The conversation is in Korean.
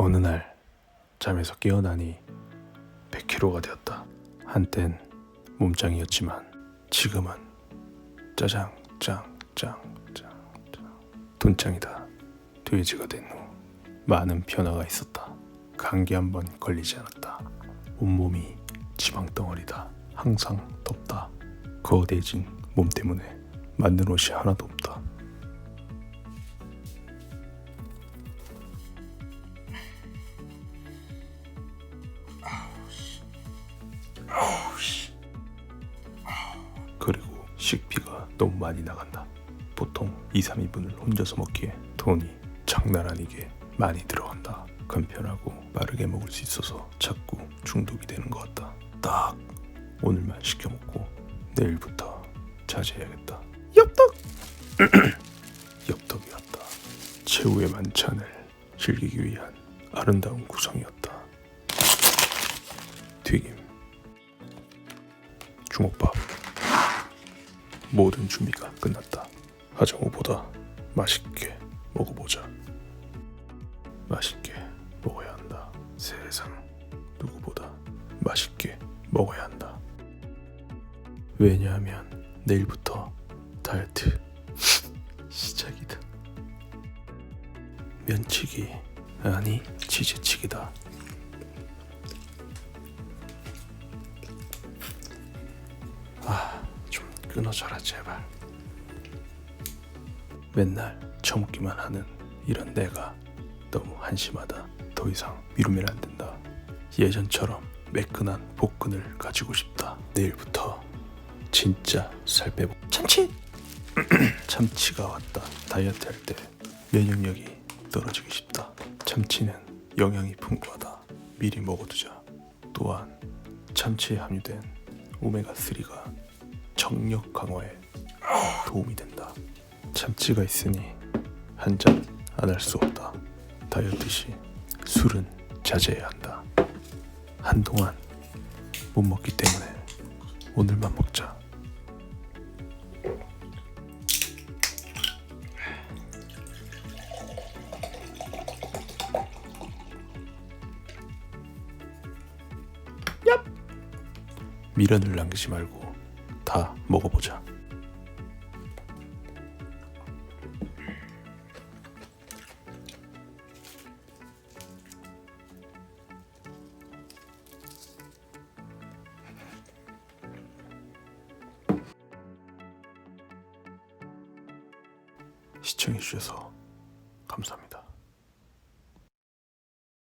어느 날 잠에서 깨어나니 100kg가 되었다. 한땐 몸짱이었지만 지금은 짜장 짱짱짱짱 돈짱이다. 돼지가 된 후 많은 변화가 있었다. 감기 한 번 걸리지 않았다. 온몸이 지방 덩어리다. 항상 덥다. 거대해진 몸 때문에 맞는 옷이 하나도 없다. 너무 많이 나간다. 보통 2, 3인분을 혼자서 먹기에 돈이 장난 아니게 많이 들어간다. 간편하고 빠르게 먹을 수 있어서 자꾸 중독이 되는 것 같다. 딱 오늘만 시켜 먹고 내일부터 자제해야겠다. 엽떡! 엽떡이 왔다. 최후의 만찬을 즐기기 위한 아름다운 구성이었다. 튀김, 주먹밥. 모든 준비가 끝났다. 하정우보다 맛있게 먹어보자. 맛있게 먹어야 한다. 세상 누구보다 맛있게 먹어야 한다. 왜냐하면 내일부터 다이어트 시작이다. 면치기 아니 치즈치기다. 끊어져라 제발. 맨날 처먹기만 하는 이런 내가 너무 한심하다. 더 이상 미루면 안 된다. 예전처럼 매끈한 복근을 가지고 싶다. 내일부터 진짜 살 빼고 참치 참치가 왔다. 다이어트 할 때 면역력이 떨어지기 쉽다. 참치는 영양이 풍부하다. 미리 먹어두자. 또한 참치에 함유된 오메가 3가 정력 강화에 도움이 된다. 참치가 있으니 한 잔 안 할 수 없다. 다이어트 시 술은 자제해야 한다. 한동안 못 먹기 때문에 오늘만 먹자. 미련을 남기지 말고 다 먹어보자. 시청해주셔서 감사합니다.